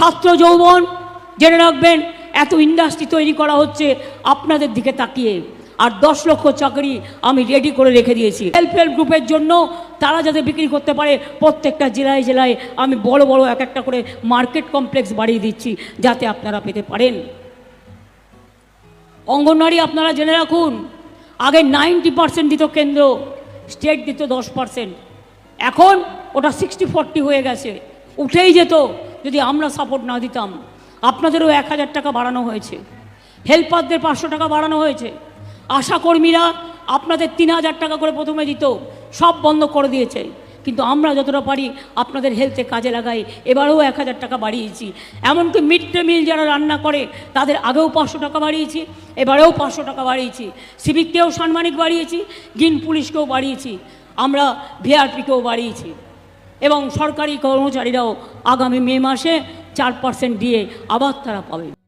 ছাত্র যৌবন জেনে রাখবেন, এত ইন্ডাস্ট্রি তৈরি করা হচ্ছে আপনাদের দিকে তাকিয়ে। আর দশ লক্ষ চাকরি আমি রেডি করে রেখে দিয়েছি। সেলফ হেল্প গ্রুপের জন্য তারা যাতে বিক্রি করতে পারে, প্রত্যেকটা জেলায় জেলায় আমি বড় বড় এক একটা করে মার্কেট কমপ্লেক্স বাড়িয়ে দিচ্ছি, যাতে আপনারা পেতে পারেন। অঙ্গনওয়াড়ি আপনারা জেনে রাখুন, আগে নাইনটি পার্সেন্ট দিত কেন্দ্র স্টেট দিত দশ পার্সেন্ট এখন ওটা সিক্সটি ফর্টি হয়ে গেছে। উঠেই যেত যদি আমরা সাপোর্ট না দিতাম, আপনাদেরও এক হাজার টাকা বাড়ানো হয়েছে। হেল্পারদের পাঁচশো টাকা বাড়ানো হয়েছে। আশাকর্মীরা আপনাদের তিন হাজার টাকা করে প্রথমে দিত, সব বন্ধ করে দিয়েছে। কিন্তু আমরা যতটা পারি আপনাদের হেলথে কাজে লাগাই, এবারেও এক হাজার টাকা বাড়িয়েছি। এমনকি মিড ডে মিল যারা রান্না করে, তাদের আগেও পাঁচশো টাকা বাড়িয়েছি, এবারেও পাঁচশো টাকা বাড়িয়েছি। সিভিককেও সাম্মানিক বাড়িয়েছি গ্রিন পুলিশকেও বাড়িয়েছি, আমরা ভিআরপিকেও বাড়িয়েছি। এবং সরকারি কর্মচারীরাও আগামী মে মাসে চার পার্সেন্ট দিয়ে আবার তারা পাবে।